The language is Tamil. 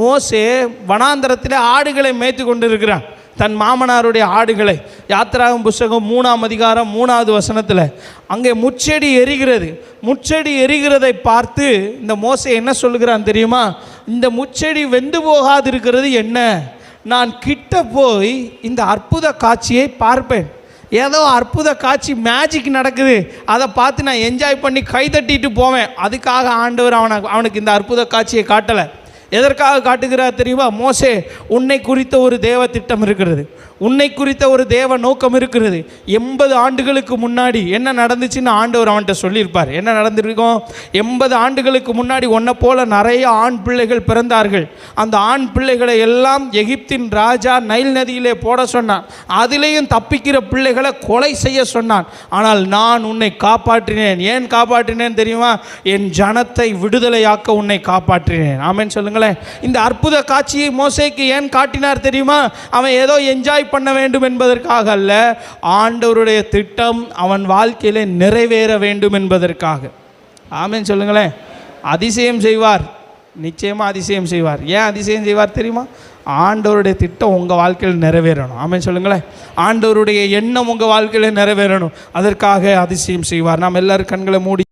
மோசே வனாந்தரத்தில் ஆடுகளை மேய்த்து கொண்டிருக்கிறான். தன் மாமனாருடைய ஆடுகளை. யாத்திராகும் புஸ்தகம் மூணாம் அதிகாரம் மூணாவது வசனத்தில் அங்கே முச்செடி எரிகிறது. முச்செடி எரிகிறதை பார்த்து இந்த மோசை என்ன சொல்லுகிறான் தெரியுமா? இந்த முச்செடி வெந்து போகாதிருக்கிறது என்ன? நான் கிட்ட போய் இந்த அற்புத காட்சியை பார்ப்பேன். ஏதோ அற்புத காட்சி மேஜிக் நடக்குது. அதை பார்த்து நான் என்ஜாய் பண்ணி கை தட்டிட்டு போவேன். அதுக்காக ஆண்டவர் அவனை அவனுக்கு இந்த அற்புத காட்சியை காட்டலை. எதற்காக காட்டுகிறார் தெரியுமா? மோசே உன்னை குறித்த ஒரு தேவ திட்டம் இருக்கிறது. உன்னை குறித்த ஒரு தேவ நோக்கம் இருக்கிறது. எண்பது ஆண்டுகளுக்கு முன்னாடி என்ன நடந்துச்சுன்னு ஆண்டவர் அவன்கிட்ட சொல்லியிருப்பார். என்ன நடந்திருக்கோம் எண்பது ஆண்டுகளுக்கு முன்னாடி உன்னை போல நிறைய ஆண் பிள்ளைகள் பிறந்தார்கள். அந்த ஆண் பிள்ளைகளை எல்லாம் எகிப்தின் ராஜா நைல் நதியிலே போட சொன்னான். அதிலேயும் தப்பிக்கிற பிள்ளைகளை கொலை செய்ய சொன்னான். ஆனால் நான் உன்னை காப்பாற்றினேன். ஏன் காப்பாற்றினேன் தெரியுமா? என் ஜனத்தை விடுதலையாக்க உன்னை காப்பாற்றினேன். ஆமென் சொல்லுங்களேன் இந்த அற்புத காட்சியை மோசைக்கு ஏன் காட்டினார் தெரியுமா? அவன் ஏதோ என்ஜாய் பண்ண வேண்டும் என்பதற்காக அல்ல ஆண்டவருடைய திட்டம் அவன் வாழ்க்கையிலே நிறைவேற வேண்டும் என்பதற்காக. ஆமென் சொல்லுங்களேன். அதிசயம் செய்வார். நிச்சயமாக அதிசயம் செய்வார். ஏன் அதிசயம் செய்வார் தெரியுமா? ஆண்டவருடைய திட்டம் உங்கள் வாழ்க்கையில் நிறைவேறணும். ஆமாம் சொல்லுங்களேன். ஆண்டவருடைய எண்ணம் உங்கள் வாழ்க்கையில் நிறைவேறணும். அதற்காக அதிசயம் செய்வார். நாம் எல்லோரும் கண்களை மூடி